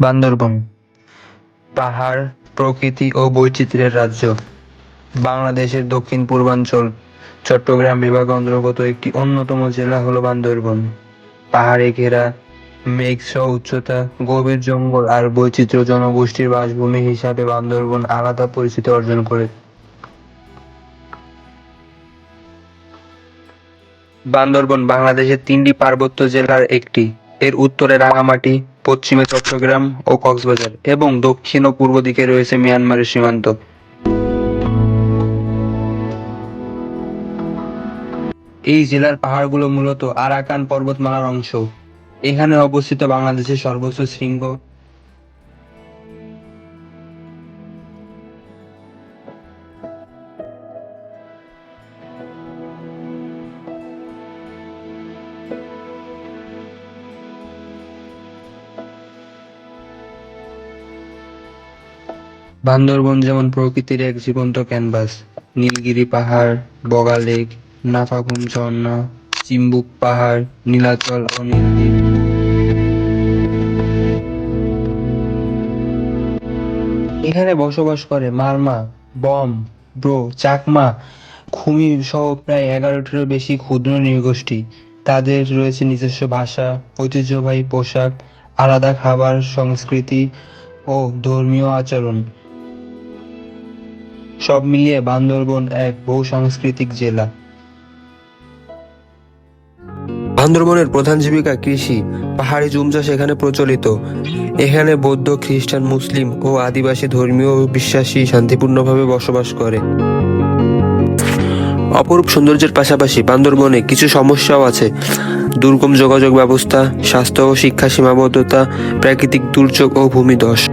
বান্দরবন। পাহাড়, প্রকৃতি ও বৈচিত্র্যের রাজ্য। বাংলাদেশের দক্ষিণ পূর্বাঞ্চল, চট্টগ্রাম বিভাগ অন্তর্গত একটি অন্যতম জেলা হলো বান্দরবন। পাহাড়ে ঘেরা মেঘসহ উচ্চতা, গভীর জঙ্গল আর বৈচিত্র্য জনগোষ্ঠীর বাসভূমি হিসাবে বান্দরবন আলাদা পরিচিতি অর্জন করে। বান্দরবন বাংলাদেশের তিনটি পার্বত্য জেলার একটি। এর উত্তরে রাঙামাটি পশ্চিমে চট্টগ্রাম ও কক্সবাজার এবং দক্ষিণ ও পূর্ব দিকে রয়েছে মিয়ানমারের সীমান্ত। এই জেলার পাহাড়গুলো মূলত আরাকান পর্বতমালার অংশ। এখানে অবস্থিত বাংলাদেশের সর্বোচ্চ শৃঙ্গ বান্দরবন যেমন প্রকৃতির এক জীবন্ত ক্যানভাস। নীলগিরি পাহাড়, বগা লেক নাফাকুম ঝর্ণা, চিম্বুক পাহাড়, নীলাচল ও নীলদ্বীপ এখানে বসবাস করে মারমা, বম, ব্রো, চাকমা খুমি সহ প্রায় এগারোটিরও বেশি ক্ষুদ্র নৃগোষ্ঠী। তাদের রয়েছে নিজস্ব ভাষা, ঐতিহ্যবাহী পোশাক, আলাদা খাবার, সংস্কৃতি ও ধর্মীয় আচরণ। সব মিলিয়ে বান্দরবন এক বহু সাংস্কৃতিক জেলা। বান্দরবনের প্রধান জীবিকা কৃষি, পাহাড়ি জুম চাষ এখানে প্রচলিত। এখানে বৌদ্ধ, খ্রিস্টান, মুসলিম ও আদিবাসী ধর্মীয় বিশ্বাসী শান্তিপূর্ণভাবে বসবাস করে। অপরূপ সৌন্দর্যের পাশাপাশি বান্দরবনে কিছু সমস্যাও আছে। দুর্গম যোগাযোগ ব্যবস্থা, স্বাস্থ্য ও শিক্ষা সীমাবদ্ধতা, প্রাকৃতিক দুর্যোগ ও ভূমিধস।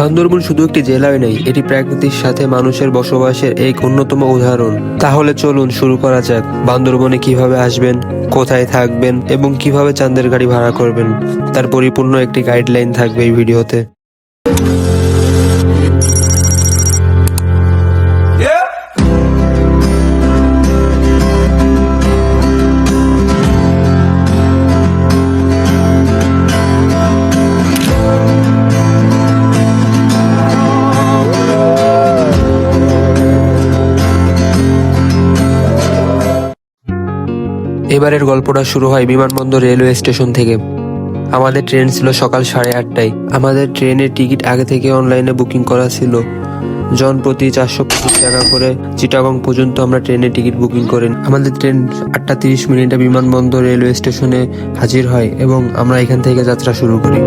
বান্দরবন শুধু একটি জেলায় নেই, এটি প্রকৃতির সাথে মানুষের বসবাসের এক অন্যতম উদাহরণ। তাহলে চলুন শুরু করা যাক বান্দরবনে কীভাবে আসবেন, কোথায় থাকবেন এবং কীভাবে চান্দের গাড়ি ভাড়া করবেন। তার পরিপূর্ণ একটি গাইডলাইন থাকবে এই ভিডিওতে। এবারের গল্পটা শুরু হয় বিমানবন্দর রেলওয়ে স্টেশন থেকে। আমাদের ট্রেন ছিল সকাল সাড়ে আটটায়। আমাদের ট্রেনের টিকিট আগে থেকে অনলাইনে বুকিং করা ছিল। জন প্রতি চারশো পঁচিশ টাকা করে চিটাগং পর্যন্ত আমরা ট্রেনের টিকিট বুকিং করেন। আমাদের ট্রেন আটটা তিরিশ মিনিটে বিমানবন্দর রেলওয়ে স্টেশনে হাজির হয় এবং আমরা এখান থেকে যাত্রা শুরু করি।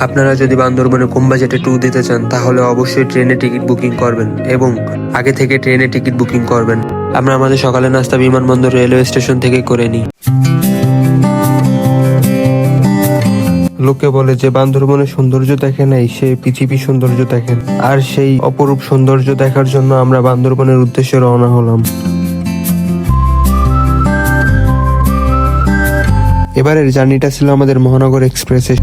আপনারা যদি বান্দরবনে কম বাজেটে ট্যুর দিতে চান, তাহলে অবশ্যই ট্রেনে টিকিট বুকিং করবেন এবং আগে থেকে ট্রেনে টিকিট বুকিং করবেন। আমরা আমাদের সকালে নাস্তা বিমানবন্দর রেলওয়ে স্টেশন থেকে করে নিই। লোকে বলে যে বান্দরবনের সৌন্দর্য দেখে নাই, সে পৃথিবীর সৌন্দর্য দেখেন আর সেই অপরূপ সৌন্দর্য দেখার জন্য আমরা বান্দরবনের উদ্দেশ্যে রওনা হলাম। এবারের জার্নিটা ছিল আমাদের মহানগর এক্সপ্রেসে।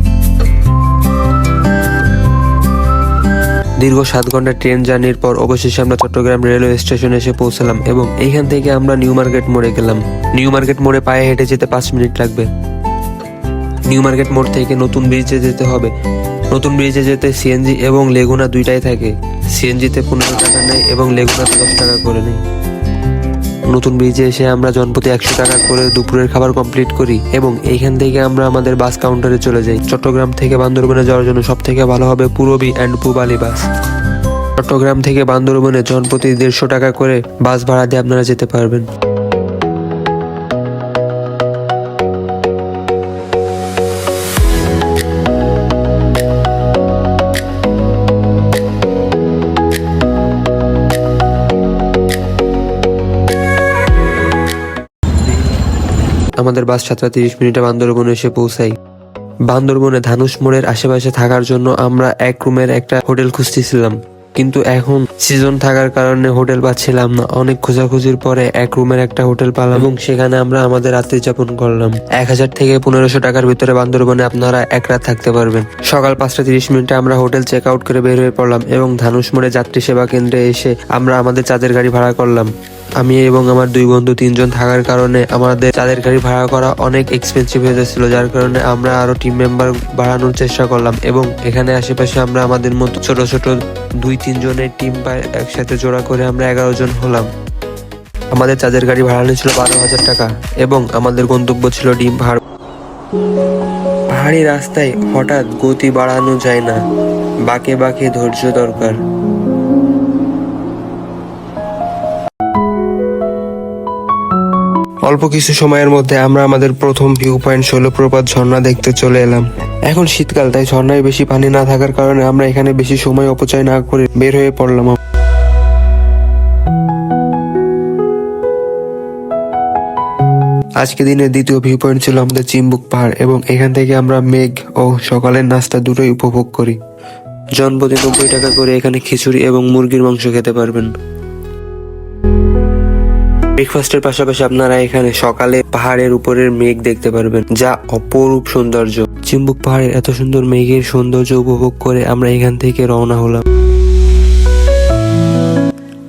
দীর্ঘ সাত ঘণ্টা ট্রেন জার্নির পর অবশেষে আমরা চট্টগ্রাম রেলওয়ে স্টেশনে এসে পৌঁছলাম এবং এইখান থেকে আমরা নিউ মার্কেট মোড়ে গেলাম। নিউ মার্কেট মোড়ে পায়ে হেঁটে যেতে পাঁচ মিনিট লাগবে। নিউ মার্কেট মোড় থেকে নতুন ব্রিজে যেতে হবে। নতুন ব্রিজে যেতে সিএনজি এবং লেগুনা দুইটাই থাকে। সিএনজিতে পনেরো টাকা নেয় এবং লেগুনাতে দশ টাকা করে নেয়। নতুন ব্রিজে এসে আমরা জনপতি একশো টাকা করে দুপুরের খাবার কমপ্লিট করি এবং এইখান থেকে আমরা আমাদের বাস কাউন্টারে চলে যাই। চট্টগ্রাম থেকে বান্দরবনে যাওয়ার জন্য সব থেকে ভালো হবে পুরবি অ্যান্ড পুবালি বাস চট্টগ্রাম থেকে বান্দরবনে জনপ্রতি দেড়শো টাকা করে বাস ভাড়া দিয়ে আপনারা যেতে পারবেন। আমাদের বাস সাতটা তিরিশ মিনিটে বান্দরবনে এসে পৌঁছাই। বান্দরবনে ধানুষ মোড়ের আশেপাশে থাকার জন্য আমরা এক রুমের একটা হোটেল খুঁজতেছিলাম। কিন্তু এখন সিজন থাকার কারণে হোটেল পাচ্ছিলাম না। অনেক খোঁজাখুঁজির পরে এক রুমের একটা হোটেল পালাম এবং সেখানে আমরা আমাদের রাত্রি যাপন করলাম। এক হাজার থেকে পনেরোশো টাকার ভিতরে বান্দরবনে আপনারা এক রাত থাকতে পারবেন। সকাল পাঁচটা তিরিশ মিনিটে আমরা হোটেল চেক আউট করে বের হয়ে পড়লাম এবং ধানুষ মোড়ে যাত্রী সেবা কেন্দ্রে এসে আমরা আমাদের চাঁদের গাড়ি ভাড়া করলাম। আমি এবং আমার দুই বন্ধু তিনজন থাকার কারণে আমাদের চাঁদের গাড়ি ভাড়া করা অনেক এক্সপেন্সিভ হয়ে যাচ্ছিল, যার কারণে আমরা আরও টিম মেম্বার বাড়ানোর চেষ্টা করলাম এবং এখানে আশেপাশে আমরা আমাদের মতো ছোট ছোট দুই, তিনজনের টিম একসাথে জোড়া করে আমরা এগারো জন হলাম। আমাদের চাঁদের গাড়ি ভাড়া নিয়েছিল বারো হাজার টাকা এবং আমাদের গন্তব্য ছিল ডিম পাহাড় পাহাড়ি রাস্তায় হঠাৎ গতি বাড়ানো যায় না। বাঁকে বাঁকে ধৈর্য দরকার। অল্প কিছু সময়ের মধ্যে আমরা আমাদের প্রথম ভিউ পয়েন্ট শৈলপ্রপাত ঝর্ণা দেখতে চলে এলাম। এখন শীতকাল, তাই ঝর্ণায় বেশি পানি না থাকার কারণে আমরা এখানে বেশি সময় অপচয় না করে বের হয়ে পড়লাম। আজকে দিনের দ্বিতীয় ভিউ পয়েন্ট ছিল আমাদের চিম্বুক পাহাড় এবং এখান থেকে আমরা মেঘ ও সকালের নাস্তা দুটোই উপভোগ করি। জনপ্রতি নব্বই টাকা করে এখানে খিচুড়ি এবং মুরগির মাংস খেতে পারবেন। ব্রেকফাস্টের পাশাপাশি আপনারা এখানে সকালে পাহাড়ের উপরের মেঘ দেখতে পারবেন, যা অপরূপ সৌন্দর্য। চিম্বুক পাহাড়ের এত সুন্দর মেঘের সৌন্দর্য উপভোগ করে আমরা এখান থেকে রওনা হলাম।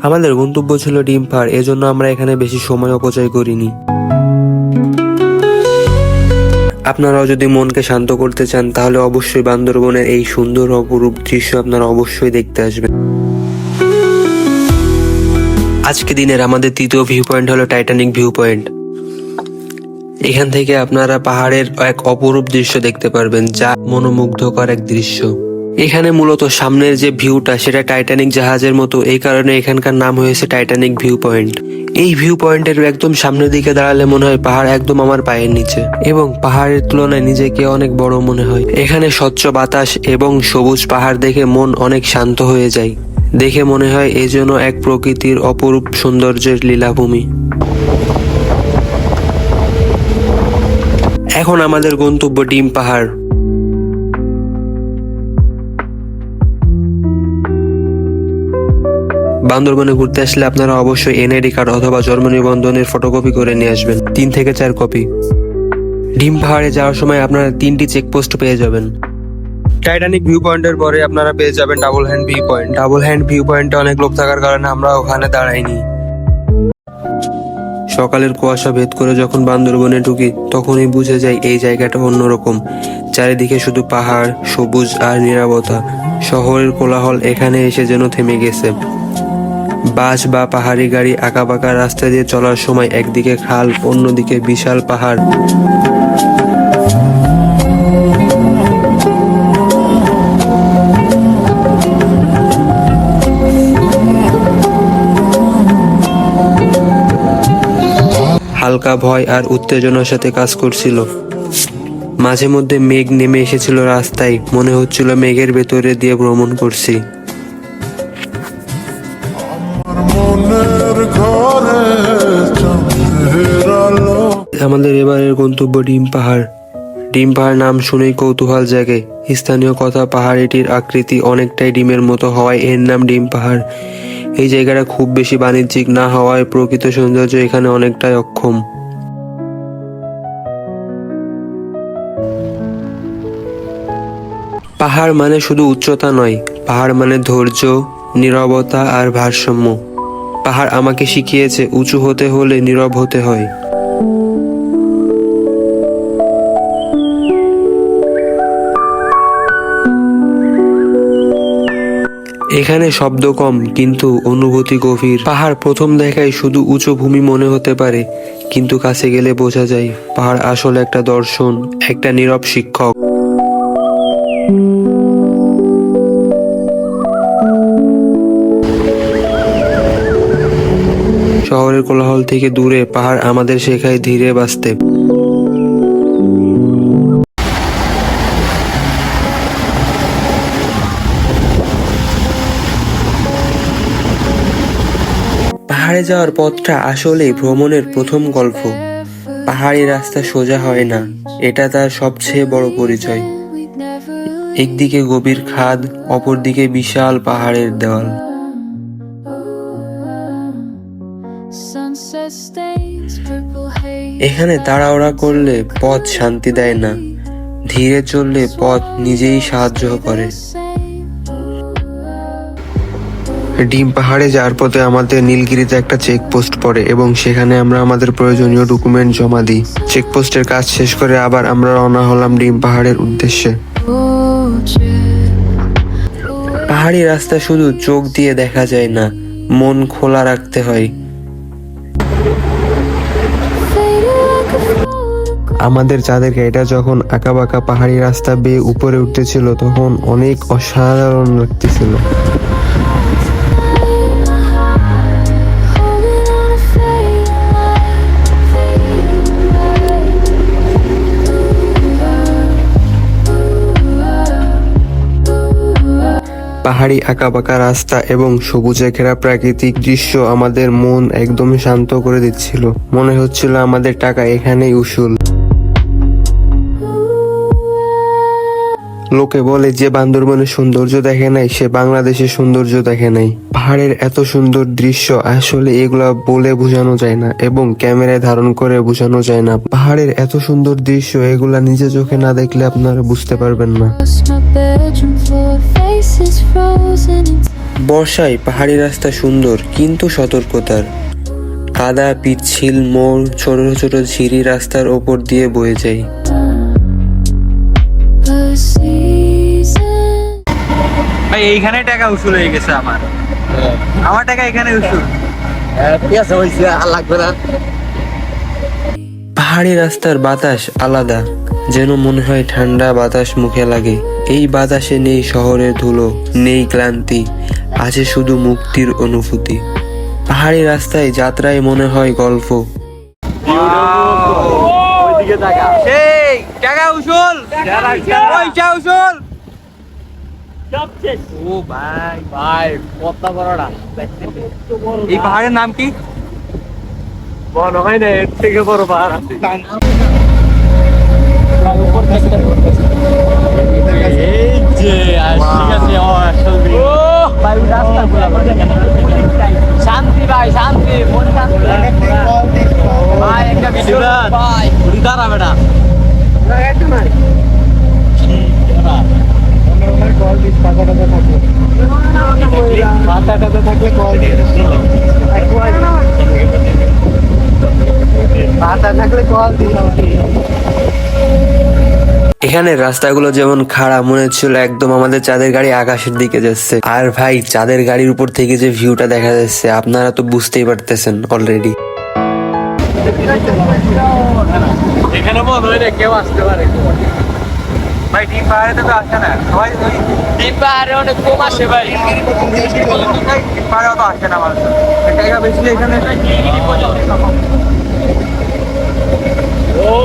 আমাদের গন্তব্য ছিল ডিম পাহাড় এজন্য আমরা এখানে বেশি সময় অপচয় করিনি। আপনারাও যদি মনকে শান্ত করতে চান, তাহলে অবশ্যই বান্দরবনের এই সুন্দর অপরূপ দৃশ্য আপনারা অবশ্যই দেখতে আসবেন। আজকে দিনের আমাদের তৃতীয় ভিউ পয়েন্ট হলো টাইটানিক ভিউ পয়েন্ট এখান থেকে আপনারা পাহাড়ের এক অপরূপ দৃশ্য দেখতে পারবেন, যা মনোমুগ্ধকর এক দৃশ্য। এখানে মূলত সামনের যে ভিউটা সেটা টাইটানিক জাহাজের মতো। এই কারণে এখানকার নাম হয়েছে টাইটানিক ভিউ পয়েন্ট এই ভিউ পয়েন্টের একদম সামনের দিকে দাঁড়ালে মনে হয় পাহাড় একদম আমার পায়ের নিচে, এবং পাহাড়ের তুলনায় নিজেকে অনেক বড় মনে হয়। এখানে স্বচ্ছ বাতাস এবং সবুজ পাহাড় দেখে মন অনেক শান্ত হয়ে যায়। দেখে মনে হয় এই যেন এক প্রকৃতির অপরূপ সৌন্দর্যের লীলাভূমি। এখন আমাদের গন্তব্য ডিম পাহাড়। বান্দরবনে ঘুরতে আসলে আপনারা অবশ্যই এনআইডি কার্ড অথবা জন্ম নিবন্ধনের ফটোকপি করে নিয়ে আসবেন, তিন থেকে চার কপি। ডিম পাহাড়ে যাওয়ার সময় আপনারা তিনটি চেকপোস্ট পেয়ে যাবেন। টাইটানিক ভিউ পয়েন্টের পরে আপনারা পেয়ে যাবেন double hand view point double hand view পয়েন্টে অনেক লোক থাকার কারণে আমরা ওখানে দাঁড়াইনি। সকালের কুয়াশা ভেদ করে যখন বান্দরবনে ঢুকি, তখনই বুঝে যাই এই জায়গাটা অন্যরকম। চারিদিকে শুধু পাহাড়, সবুজ আর নিরাপত্তা। শহরের কোলাহল এখানে এসে যেন থেমে গেছে। বাস বা পাহাড়ি গাড়ি আঁকাবাঁকা রাস্তা দিয়ে চলার সময় একদিকে খাল, অন্যদিকে বিশাল পাহাড়। হালকা ভয় আর উত্তেজনার সাথে কাজ করছিল। মাঝে মধ্যে মেঘ নেমে এসেছিল রাস্তায়। মনে হচ্ছিল মেঘের ভেতরে দিয়ে ভ্রমণ করছি। আমাদের এবারের গন্তব্য ডিম পাহাড়। ডিম পাহাড় নাম শুনেই কৌতূহল জাগে। স্থানীয় কথা পাহাড়িটির আকৃতি অনেকটাই ডিমের মতো হওয়ায় এর নাম ডিম পাহাড়। এই জায়গাটা খুব বেশি বাণিজ্যিক না হওয়ায় প্রকৃত সৌন্দর্য এখানে অনেকটাই অক্ষম। পাহাড় মানে শুধু উচ্চতা নয়, পাহাড় মানে ধৈর্য, নিরবতা আর ভারসাম্য। পাহাড় আমাকে শিখিয়েছে, উঁচু হতে হলে নীরব হতে হয়। এখানে শব্দ কম, কিন্তু অনুভূতি গভীর। পাহাড় প্রথম দেখায় শুধু উঁচু ভূমি মনে হতে পারে, কিন্তু কাছে গেলে বোঝা যায়, পাহাড় আসলে একটা দর্শন, একটা নীরব শিক্ষক। শহরের কোলাহল থেকে দূরে, পাহাড় আমাদের শেখায় ধীরে বাঁচতে। পাহাড়ে যাওয়ার পথটা আসলে ভ্রমণের প্রথম গল্প। পাহাড়ি রাস্তা সোজা হয় না, এটা তার সবচেয়ে বড় পরিচয়। একদিকে গভীর খাদ, অপরদিকে বিশাল পাহাড়ের দেওয়াল. এখানে তাড়াহুড়া করলে পথ শান্তি দেয় না, ধীরে চললে পথ নিজেই সাহায্য করে। ডিম পাহাড়ে যাওয়ার পথে আমাদের নীলগিরিতে একটা চেকপোস্ট পড়ে এবং সেখানে আমরা আমাদের প্রয়োজনীয় ডকুমেন্ট জমা দিই। চেকপোস্টের কাজ শেষ করে আবার আমরা রওনা হলাম ডিম পাহাড়ের উদ্দেশ্যে। পাহাড়ি রাস্তা শুধু চোখ দিয়ে দেখা যায় না, মন খোলা রাখতে হয়। আমাদের চাঁদের গাড়িটা যখন আঁকা বাঁকা পাহাড়ি রাস্তা বেয়ে উপরে উঠতেছিল, তখন অনেক অসাধারণ লাগতেছিল। পাহাড়ি আঁকাবাঁকা রাস্তা এবং সবুজে ঘেরা প্রাকৃতিক দৃশ্য আমাদের মন একদম শান্ত করে দিচ্ছিল। মনে হচ্ছিল আমাদের টাকা এখানেই উসুল। লোকে বলে যে বান্দরবনের সৌন্দর্য দেখে নাই, সে বাংলাদেশের সৌন্দর্য দেখে নাই। পাহাড়ের এত সুন্দর দৃশ্য আসলে এগুলা বলে বোঝানো যায় না এবং ক্যামেরায় ধারণ করে বোঝানো যায় না। পাহাড়ের এত সুন্দর দৃশ্য, এগুলা নিজে চোখে না দেখলে আপনারা বুঝতে পারবেন না। বর্ষায় পাহাড়ি রাস্তা সুন্দর, কিন্তু সতর্কতার। কাদা, পিচ্ছিল মোড় ছোট ছোট ঝিরি রাস্তার ওপর দিয়ে বয়ে যায়. ভাই এইখানে টাকা উসুল হয়ে গেছে আমার। আমার টাকা এখানে উসুল। পাহাড়ি রাস্তার বাতাস আলাদা যেন মনে হয় ঠান্ডা বাতাস মুখে লাগে। এই বাতাসে নেই শহরের ধুলো নেই ক্লান্তি আছে শুধু মুক্তির অনুভূতি। পাহাড়ি রাস্তায় যাত্রায় মনে হয় গল্প। সেই টাকা উসুল। পয়সা। উসুল। ও ভাই ভাই কত বড়টা? এই পাহাড়ের নাম কি? মনে হয় না এর থেকে বড় পাহাড় আছে। এই যে ঠিক আছে ও আসল ভাই রাস্তা শান্তি ভাই শান্তি মন শান্তি। এখানে রাস্তাগুলো যেমন খাড়া, মনে হচ্ছিল একদম আমাদের চাঁদের গাড়ি আকাশের দিকে যাচ্ছে। আর ভাই, চাঁদের গাড়ির উপর থেকে যে ভিউটা দেখা যাচ্ছে, আপনারা তো বুঝতেই পারতেছেন অলরেডি এখানে মনে হয় না কেউ আসতে পারে। ভাই ডিম পাহাড়ে তো আসে না। সবাই ওই ডিম পাহাড়ে অনেক কম আসে ভাই। ডিম পাহাড়ে অত আসে না মানুষ। বেশি এখানে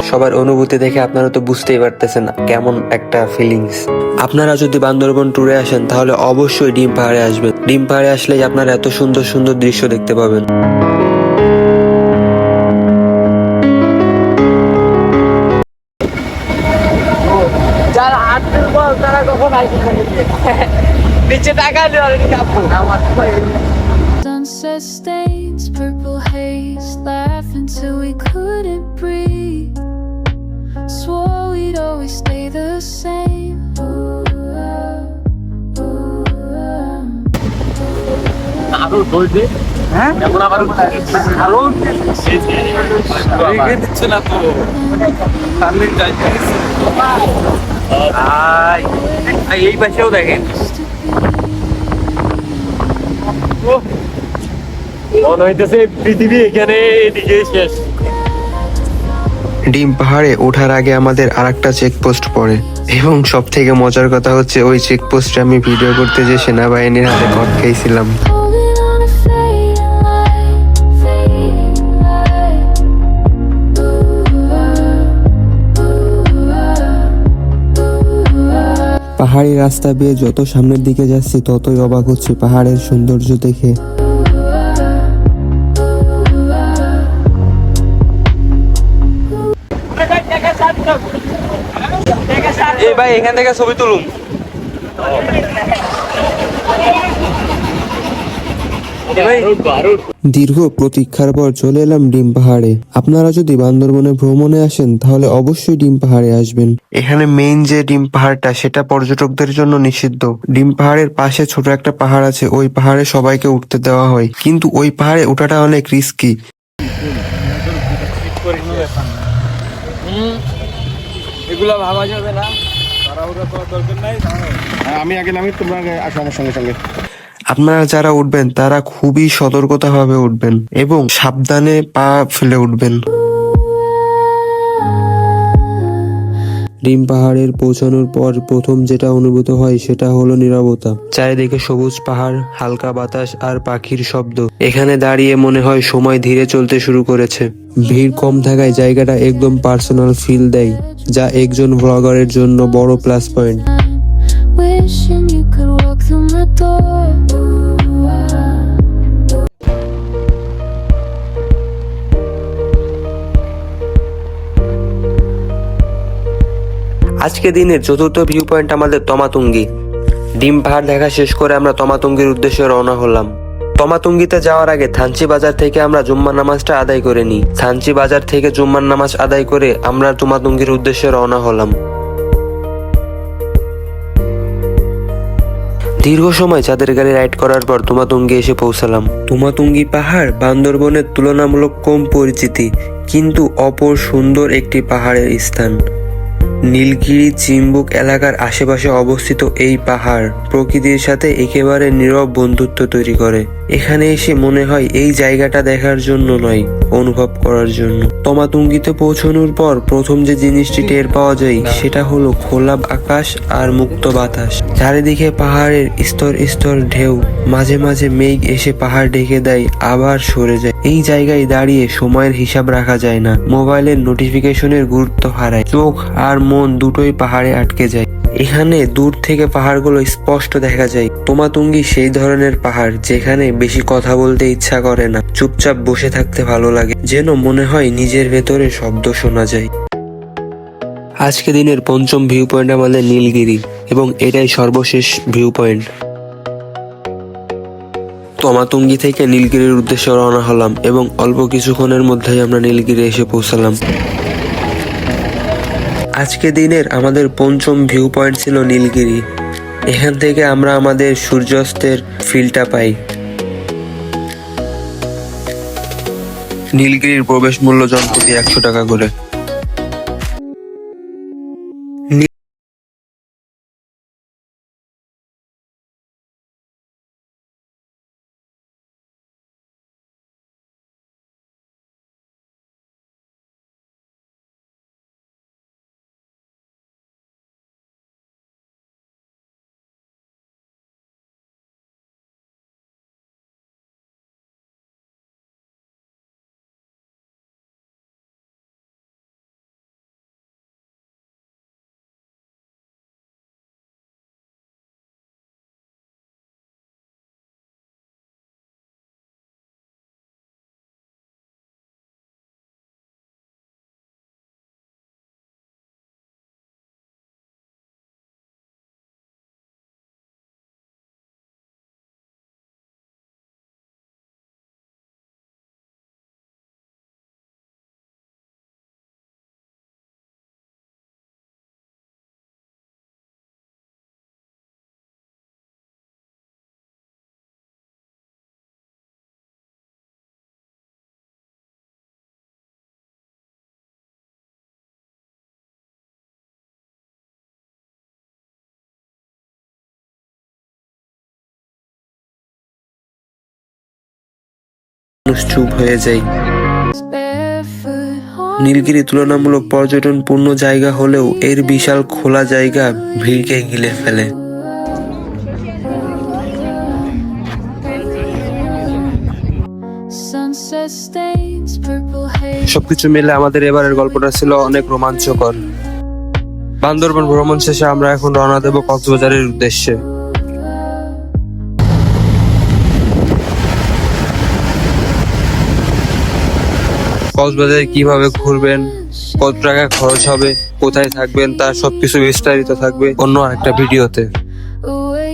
সবার অনুভূতি দেখে আপনারা তো বুঝতেই পারতেছেন কেমন একটা ফিলিংস আপনারা যদি বান্দরবন ট্যুরে আসেন তাহলে অবশ্যই ডিম পাহাড়ে আসবেন। ডিম পাহাড়ে আসলেই আপনারা এত সুন্দর সুন্দর দৃশ্য দেখতে পাবেন। নিচে টাকা Sunset stains, purple haze, laugh until we couldn't breathe. Swore we'd always stay the same. Ah, ah. আরও ধরবে হ্যাঁ এখন আবার আরও দিচ্ছে না তো আই আই, এই পাশেও দেখেন। মনে হইতেছে পৃথিবী এখানে এদিকে শেষ। ডিম পাহাড়ে ওঠার আগে আমাদের আরেকটা চেকপোস্ট পড়ে। এবং সব থেকে মজার কথা হচ্ছে, ওই চেকপোস্টে আমি ভিডিও করতে যে সেনাবাহিনীর হাতে কট খাইছিলাম। পাহাড়ি রাস্তা বেয়ে যত সামনের দিকে যাচ্ছি, ততই অবাক হচ্ছে পাহাড়ের সৌন্দর্য দেখে। এই ভাই, এখান থেকে ছবি তুলুন। দীর্ঘ প্রতীক্ষার পর চলে এলাম ডিম পাহাড়ে। আপনারা যদি বান্দরবনে ভ্রমণে আসেন তাহলে অবশ্যই ডিম পাহাড়ে আসবেন। এখানে মেইন যে ডিম পাহাড়টা সেটা পর্যটকদের জন্য নিষিদ্ধ। ডিম পাহাড়ের পাশে ছোট একটা পাহাড় আছে ওই পাহাড়ে সবাইকে উঠতে দেওয়া হয়। কিন্তু ওই পাহাড়ে ওঠাটা অনেক রিস্কি এগুলো ভাবা যাবে না। আমি আগে নামি তোমরা আগে আসো আমার সঙ্গে সঙ্গে। আপনারা যারা উঠবেন তারা খুবই সতর্কতাভাবে উঠবেন এবং সাবধানে পা ফেলে উঠবেন। ডিম পাহাড়ের পৌঁছানোর পর প্রথম যেটা অনুভূত হয় সেটা হলো নীরবতা। চারিদিকে সবুজ পাহাড় হালকা বাতাস আর পাখির শব্দ। এখানে দাঁড়িয়ে মনে হয় সময় ধীরে চলতে শুরু করেছে। ভিড় কম থাকায় জায়গাটা একদম পার্সোনাল ফিল দেয় যা একজন ব্লগারের জন্য বড় প্লাস পয়েন্ট আজকে দিনের চতুর্থ ভিউ পয়েন্ট আমাদের তমাতুঙ্গি। ডিম পাহাড় দেখা শেষ করে আমরা তমাতুঙ্গির উদ্দেশ্যে রওনা হলাম। তমাতুঙ্গিতে যাওয়ার আগে থানচি বাজার থেকে আমরা জুম্মার নামাজটা আদায় করে নিই। থানচি বাজার থেকে জুম্মার নামাজ আদায় করে আমরা তুমাতুঙ্গির উদ্দেশ্যে রওনা হলাম। দীর্ঘ সময় চাঁদের গাড়ি রাইড করার পর তুমাতুঙ্গি এসে পৌঁছালাম। তুমাতুঙ্গি পাহাড় বান্দরবনের তুলনামূলক কম পরিচিতি, কিন্তু অপর সুন্দর একটি পাহাড়ের স্থান। নীলগিরি চিম্বুক এলাকার আশেপাশে অবস্থিত এই পাহাড় প্রকৃতির সাথে একেবারে নীরব বন্ধুত্ব তৈরি করে। এখানে এসে মনে হয় এই জায়গাটা দেখার জন্য নয়, অনুভব করার জন্য। তমাতুঙ্গিতে পৌঁছানোর পর প্রথম যে জিনিসটি টের পাওয়া যায়, সেটা হলো খোলা আকাশ আর মুক্ত বাতাস। চারিদিকে পাহাড়ের স্তর স্তর ঢেউ, মাঝে মাঝে মেঘ এসে পাহাড় ঢেকে দেয়, আবার সরে যায়। এই জায়গায় দাঁড়িয়ে সময়ের হিসাব রাখা যায় না, মোবাইলের নোটিফিকেশনের গুরুত্ব হারায়। চোখ আর মন দুটোই পাহাড়ে আটকে যায়। এখানে দূর থেকে পাহাড়গুলো স্পষ্ট দেখা যায়। তোমাতুঙ্গি সেই ধরনের পাহাড় যেখানে বেশি কথা বলতে ইচ্ছা করে না। চুপচাপ বসে থাকতে ভালো লাগে, যেন মনে হয় নিজের ভেতরে শব্দ শোনা যায়। আজকে দিনের পঞ্চম ভিউ পয়েন্ট আমাদের নীলগিরি, এবং এটাই সর্বশেষ ভিউ পয়েন্ট তমাতুঙ্গি থেকে নীলগিরির উদ্দেশ্যে রওনা হলাম, এবং অল্প কিছুক্ষণের মধ্যেই আমরা নীলগিরি এসে পৌঁছালাম। আজকে দিনের আমাদের পঞ্চম ভিউ পয়েন্ট ছিল নীলগিরি। এখান থেকে আমরা আমাদের সূর্যাস্তের ফিলটা পাই। নীলগিরির প্রবেশ মূল্য জনপ্রতি একশো টাকা করে। মানুষ চুপ হয়ে যায়। নীলগিরি তুলনামূলক পর্যটন পূর্ণ জায়গা হলেও এর বিশাল খোলা জায়গা ভিড়কে গিলে ফেলে. সবকিছু মিলে আমাদের এবারের গল্পটা ছিল অনেক রোমাঞ্চকর। বান্দরবন ভ্রমণ শেষে আমরা এখন রওনা দেব কক্সবাজারের উদ্দেশ্যে। কক্সবাজারে কীভাবে ঘুরবেন, কত টাকা খরচ হবে, কোথায় থাকবেন, তার সবকিছু বিস্তারিত থাকবে অন্য আরেকটা ভিডিওতে।